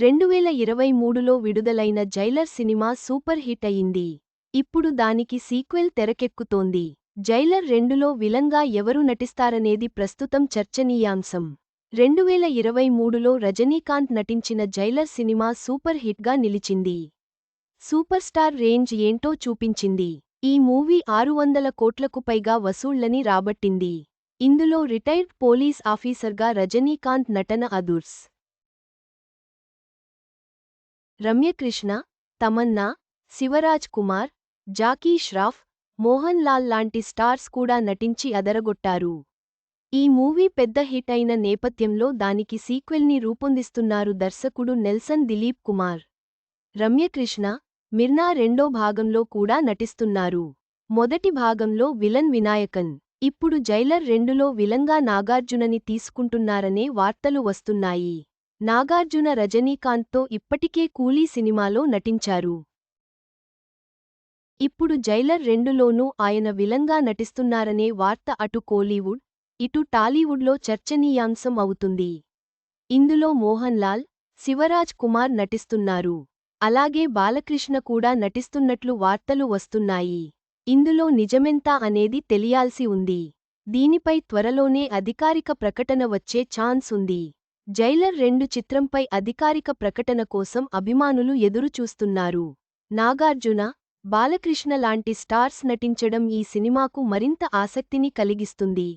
రెండువేల ఇరవై మూడులో విడుదలైన జైలర్ సినిమా సూపర్ హిట్ అయింది. ఇప్పుడు దానికి సీక్వెల్ తెరకెక్కుతోంది. జైలర్ రెండులో విలంగా ఎవరు నటిస్తారనేది ప్రస్తుతం చర్చనీయాంశం. రెండువేల ఇరవై మూడులో రజనీకాంత్ నటించిన జైలర్ సినిమా సూపర్ హిట్గా నిలిచింది. సూపర్ స్టార్ రేంజ్ ఏంటో చూపించింది. ఈ మూవీ ఆరు వందల కోట్లకు పైగా వసూళ్ళని రాబట్టింది. ఇందులో రిటైర్డ్ పోలీస్ ఆఫీసర్గా రజనీకాంత్ నటన అదుర్స్. రమ్యకృష్ణ తమన్నా శివరాజ్ కుమార్ జాకీ ష్రాఫ్ మోహన్ లాల్ లాంటి స్టార్స్ కూడా నటించి అదరగొట్టారు. ఈ మూవీ పెద్ద హిట్ అయిన నేపథ్యంలో దానికి సీక్వెల్ని రూపొందిస్తున్నారు దర్శకుడు నెల్సన్ దిలీప్ కుమార్. రమ్యకృష్ణ మిర్నా రెండో భాగంలో కూడా నటిస్తున్నారు. మొదటి భాగంలో విలన్ వినాయకన్ ఇప్పుడు జైలర్ రెండులో విలంగా నాగార్జునని తీసుకుంటున్నారనే వార్తలు వస్తున్నాయి. నాగార్జున రజనీకాంత్తో ఇప్పటికే కూలీ సినిమాలో నటించారు. ఇప్పుడు జైలర్ రెండులోనూ ఆయన విలంగా నటిస్తున్నారనే వార్త అటు కోలీవుడ్ ఇటు టాలీవుడ్లో చర్చనీయాంశం అవుతుంది. ఇందులో మోహన్ లాల్ శివరాజ్ కుమార్ నటిస్తున్నారు. అలాగే బాలకృష్ణ కూడా నటిస్తున్నట్లు వార్తలు వస్తున్నాయి. ఇందులో నిజమెంతా అనేది తెలియాల్సి ఉంది. దీనిపై త్వరలోనే అధికారిక ప్రకటన వచ్చే ఛాన్స్ ఉంది. జైలర్ రెండు చిత్రంపై అధికారిక ప్రకటన కోసం అభిమానులు ఎదురుచూస్తున్నారు. నాగార్జున బాలకృష్ణ లాంటి స్టార్స్ నటించడం ఈ సినిమాకు మరింత ఆసక్తిని కలిగిస్తుంది.